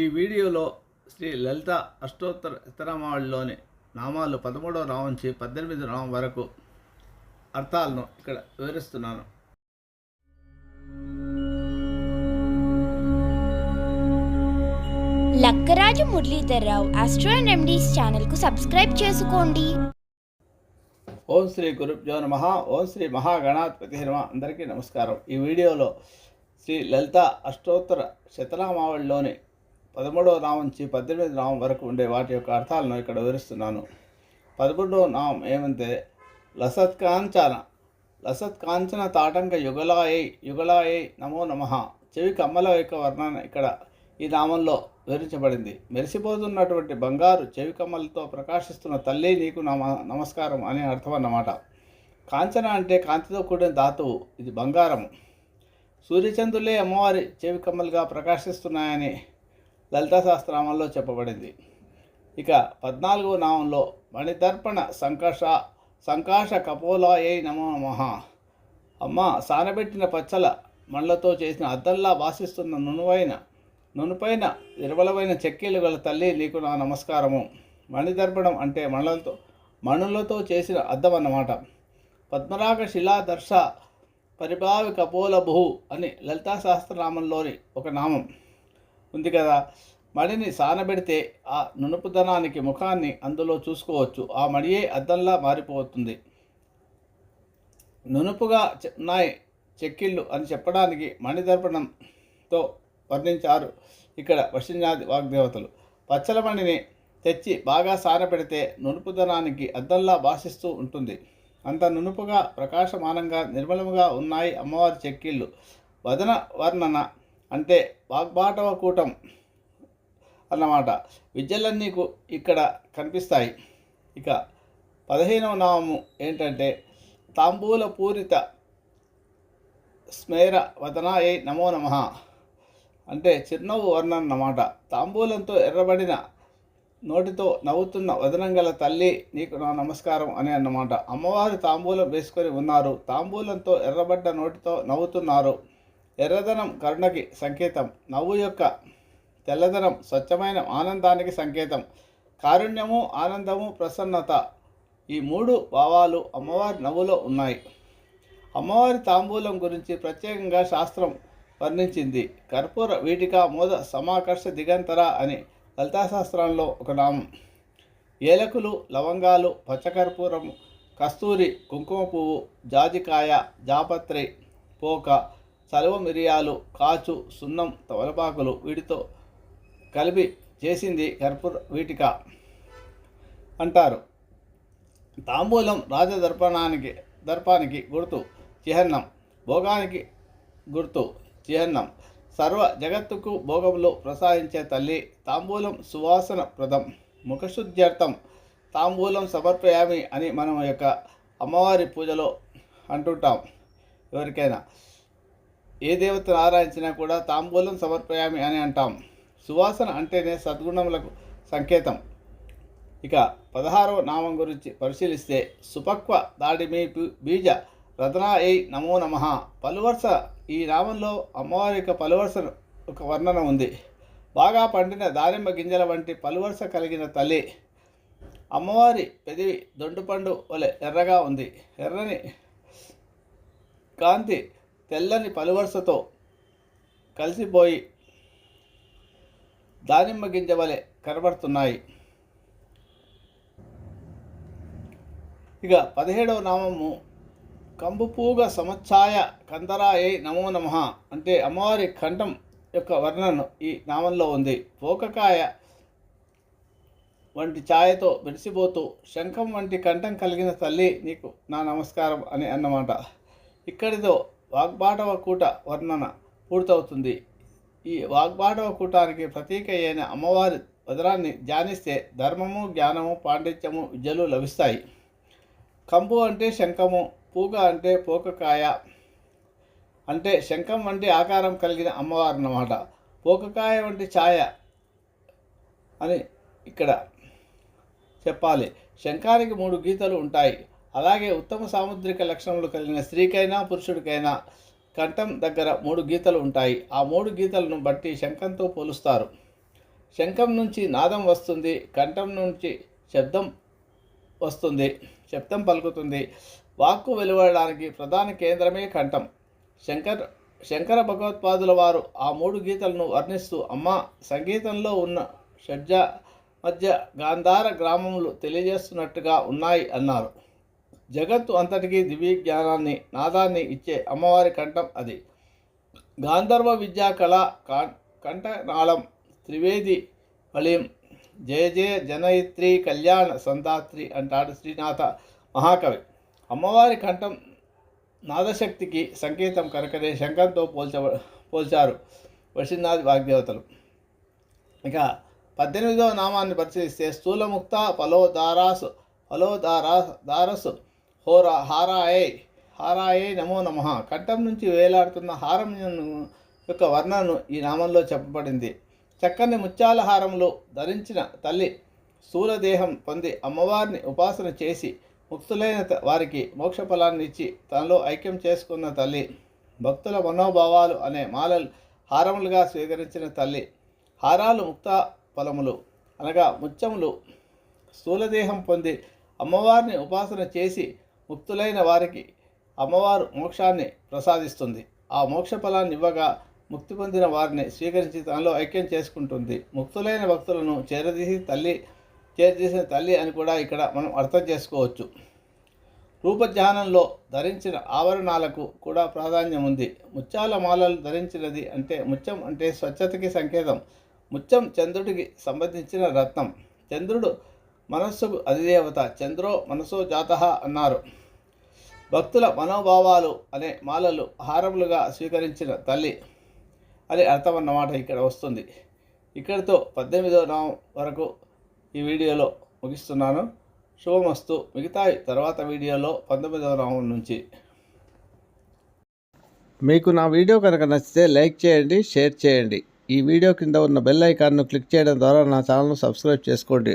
ఈ వీడియోలో శ్రీ లలిత అష్టోత్తర ఇతరమావళిలోని నామాలు పదమూడవ నామం నుంచి పద్దెనిమిది నామం వరకు అర్థాలను ఇక్కడ వివరిస్తున్నాను. Lakkaraju Muralidhar Rao astro and remedies ఛానల్కు సబ్స్క్రైబ్ చేసుకోండి. ఓం శ్రీ గురుభ్యో నమ. ఓం శ్రీ మహాగణాధిపతి నమ. అందరికీ నమస్కారం. ఈ వీడియోలో శ్రీ లలిత అష్టోత్తర శతనామావళిలోని పదమూడవ నామం నుంచి పద్దెనిమిది నామం వరకు ఉండే వాటి యొక్క అర్థాలను ఇక్కడ వివరిస్తున్నాను. పదమూడవ నామం ఏమంటే లసత్ కాంచన లసత్ కాంచన తాటంక యుగలాయై యుగలాయై నమో నమ చెవి కమ్మల యొక్క వర్ణన ఇక్కడ ఈ నామంలో వివరించబడింది. మెరిసిపోతున్నటువంటి బంగారు చెవి కమ్మలతో ప్రకాశిస్తున్న తల్లి నీకు నమ నమస్కారం అనే అర్థం అన్నమాట. కాంచన అంటే కాంతితో కూడిన ధాతువు ఇది బంగారము. సూర్యచంద్రులే అమ్మవారి చెవి కమ్మలుగా ప్రకాశిస్తున్నాయని లలితా శాస్త్రామంలో చెప్పబడింది. ఇక పద్నాలుగో నామంలో మణిదర్పణ సంకష సంకాష కపోలాయై నమో నమః. అమ్మ సానబెట్టిన పచ్చల మళ్ళతో చేసిన అద్దంలా వాసిస్తున్న నునువైన నునుపైన నిర్మలమైన చెక్కీలు గల తల్లి నీకు నా నమస్కారము. మణిదర్పణం అంటే మణులతో మణులతో చేసిన అద్దం అన్నమాట. పద్మరాగ శిలాదర్శ పరిభావి కపోల భూ అని లలితా సహస్రనామంలోని ఒక నామం. ఉంది కదా. మడిని సానబెడితే ఆ నునుపుదనానికి ముఖాన్ని అందులో చూసుకోవచ్చు. ఆ మడియే అద్దంలా మారిపోతుంది. నునుపుగా ఉన్నాయి చెక్కిళ్ళు అని చెప్పడానికి మణిదర్పణంతో వర్ణించారు ఇక్కడ వశిన్యాది వాగ్దేవతలు. పచ్చల మణిని తెచ్చి బాగా సానపెడితే నునుపుదనానికి అద్దంలా భాషిస్తూ ఉంటుంది. అంత నునుపుగా ప్రకాశమానంగా నిర్మలముగా ఉన్నాయి అమ్మవారి చెక్కిళ్ళు. వదన వర్ణన అంటే వాగ్బాటవ కూటం అన్నమాట. విద్యలన్నీ ఇక్కడ కనిపిస్తాయి. ఇక పదిహేనవ నామము ఏంటంటే తాంబూల పూరిత స్మేర వదనాయ నమో నమ. అంటే చిరునవ్వు వర్ణం అన్నమాట. తాంబూలంతో ఎర్రబడిన నోటితో నవ్వుతున్న వదనం గల తల్లి నీకు నా నమస్కారం అని అన్నమాట. అమ్మవారు తాంబూలం వేసుకొని ఉన్నారు. తాంబూలంతో ఎర్రబడ్డ నోటితో నవ్వుతున్నారు. ఎర్రదనం కరుణకి సంకేతం. నవ్వు యొక్క తెల్లదనం స్వచ్ఛమైన ఆనందానికి సంకేతం. కారుణ్యము ఆనందము ప్రసన్నత. ఈ మూడు భావాలు అమ్మవారి నవ్వులో ఉన్నాయి. అమ్మవారి తాంబూలం గురించి ప్రత్యేకంగా శాస్త్రం వర్ణించింది. కర్పూర వీటిక మోద సమాకర్ష దిగంతర అని లలితాశాస్త్రంలో ఒక నామం. ఏలకులు లవంగాలు పచ్చకర్పూరం కస్తూరి కుంకుమ పువ్వు జాజికాయ జాపత్రి పోక చలువ మిరియాలు కాచు సున్నం తవలపాకులు వీటితో కలిపి చేసింది కర్పూర వీటిక అంటారు. తాంబూలం రాజదర్పణానికి దర్పానికి గుర్తు చిహ్నం భోగానికి గుర్తు చిహ్నం. సర్వ జగత్తుకు భోగములు ప్రసాదించే తల్లి తాంబూలం సువాసన ప్రదం ముఖశుద్ధ్యర్థం తాంబూలం సమర్పయామి అని మనం యొక్క అమ్మవారి పూజలో అంటుంటాం. ఎవరికైనా ఏ దేవతను ఆరాధించినా కూడా తాంబూలం సమర్పయామి అని అంటాం. సువాసన అంటేనే సద్గుణములకు సంకేతం. ఇక పదహారవ నామం గురించి పరిశీలిస్తే సుపక్వ దాడిమి బీజ బీజ ఏ నమో నమ. పలువరుస ఈ నామంలో అమ్మవారి యొక్క పలువరుస ఒక వర్ణన ఉంది. బాగా పండిన దానిమ్మ గింజల వంటి పలువరుస కలిగిన తల్లి. అమ్మవారి పెదివి దొండుపండు వలె ఎర్రగా ఉంది. ఎర్రని కాంతి తెల్లని పలువరుసతో కలిసిపోయి దానిమ్మ గింజ వలె కనబడుతున్నాయి. ఇక పదిహేడవ నామము కంబుపూగ సమఛాయ కందరాయై నమో నమ అంటే అమ్మవారి కంఠం యొక్క వర్ణన ఈ నామంలో ఉంది. పోకకాయ వంటి ఛాయతో మెరిసిపోతూ శంఖం వంటి కంఠం కలిగిన తల్లి నీకు నా నమస్కారం అని అన్నమాట. ఇక్కడితో వాగ్బాటవ కూట వర్ణన పూర్తవుతుంది. ఈ వాగ్బాటవ కూటానికి ప్రతీక అయిన అమ్మవారి వదరాన్ని ధ్యానిస్తే ధర్మము జ్ఞానము పాండిత్యము విద్యలు లభిస్తాయి. కంపు అంటే శంఖము పూగ అంటే పోకకాయ అంటే శంఖం వంటి ఆకారం కలిగిన అమ్మవారు అన్నమాట. పోకకాయ వంటి ఛాయ అని ఇక్కడ చెప్పాలి. శంఖానికి మూడు గీతలు ఉంటాయి. అలాగే ఉత్తమ సాముద్రిక లక్షణములు కలిగిన స్త్రీకైనా పురుషుడికైనా కంఠం దగ్గర మూడు గీతలు ఉంటాయి. ఆ మూడు గీతలను బట్టి శంఖంతో పోలుస్తారు. శంఖం నుంచి నాదం వస్తుంది కంఠం నుంచి శబ్దం వస్తుంది శబ్దం పలుకుతుంది. వాక్కు వెలువడడానికి ప్రధాన కేంద్రమే కంఠం. శంకర్ శంకర భగవత్పాదుల వారు ఆ మూడు గీతలను వర్ణిస్తూ అమ్మ సంగీతంలో ఉన్న షడ్జ మధ్య గాంధార గ్రామములు తెలియజేస్తున్నట్టుగా ఉన్నాయి అన్నారు. జగత్తు అంతటికీ దివ్య జ్ఞానాన్ని నాదాన్ని ఇచ్చే అమ్మవారి కంఠం అది. గాంధర్వ విద్యా కళ కంఠనాళం త్రివేది ఫలిం జయ జయ జనయిత్రి కళ్యాణ సంధాత్రి అంటాడు శ్రీనాథ మహాకవి. అమ్మవారి కంఠం నాదశక్తికి సంకేతం కనుకనే శంఖంతో పోల్చ పోల్చారు వశినాథ్ వాగ్దేవతలు. ఇక పద్దెనిమిదవ నామాన్ని పరిశీలిస్తే స్థూలముక్త ఫలోదారాసు ఫలోదారా దారసు హోరా హారాయే హారాయే నమో నమ. కంఠం నుంచి వేలాడుతున్న హారం యొక్క వర్ణను ఈ నామంలో చెప్పబడింది. చక్కని ముత్యాల హారములు ధరించిన తల్లి స్థూలదేహం పొంది అమ్మవారిని ఉపాసన చేసి ముక్తులైన వారికి మోక్ష ఫలాన్ని ఇచ్చి తనలో ఐక్యం చేసుకున్న తల్లి భక్తుల మనోభావాలు అనే మాలలు హారములుగా స్వీకరించిన తల్లి హారాలు ముక్త ఫలములు. అనగా ముత్యములు స్థూలదేహం పొంది అమ్మవారిని ఉపాసన చేసి ముక్తులైన వారికి అమ్మవారు మోక్షాన్ని ప్రసాదిస్తుంది. ఆ మోక్ష ఫలాన్ని ఇవ్వగా ముక్తి పొందిన వారిని స్వీకరించి తనలో ఐక్యం చేసుకుంటుంది. ముక్తులైన భక్తులను చేరదీసి తల్లి చేరదీసిన తల్లి అని కూడా ఇక్కడ మనం అర్థం చేసుకోవచ్చు. రూపధ్యానంలో ధరించిన ఆభరణాలకు కూడా ప్రాధాన్యం ఉంది. ముత్యాల మాలలు ధరించినది అంటే ముత్యం అంటే స్వచ్ఛతకి సంకేతం. ముత్యం చంద్రుడికి సంబంధించిన రత్నం. చంద్రుడు మనస్సుకు అధిదేవత చంద్రో మనసో జాత అన్నారు. భక్తుల మనోభావాలు అనే మాలలు హారములుగా స్వీకరించిన తల్లి అని అర్థం అన్నమాట ఇక్కడ వస్తుంది. ఇక్కడితో పద్దెనిమిదవ నవం వరకు ఈ వీడియోలో ముగిస్తున్నాను. శుభమస్తు. మిగతా తర్వాత వీడియోలో పంతొమ్మిదవ నామం నుంచి. మీకు నా వీడియో కనుక నచ్చితే లైక్ చేయండి షేర్ చేయండి. ఈ వీడియో కింద ఉన్న బెల్ ఐకాన్ను క్లిక్ చేయడం ద్వారా నా ఛానల్ను సబ్స్క్రైబ్ చేసుకోండి.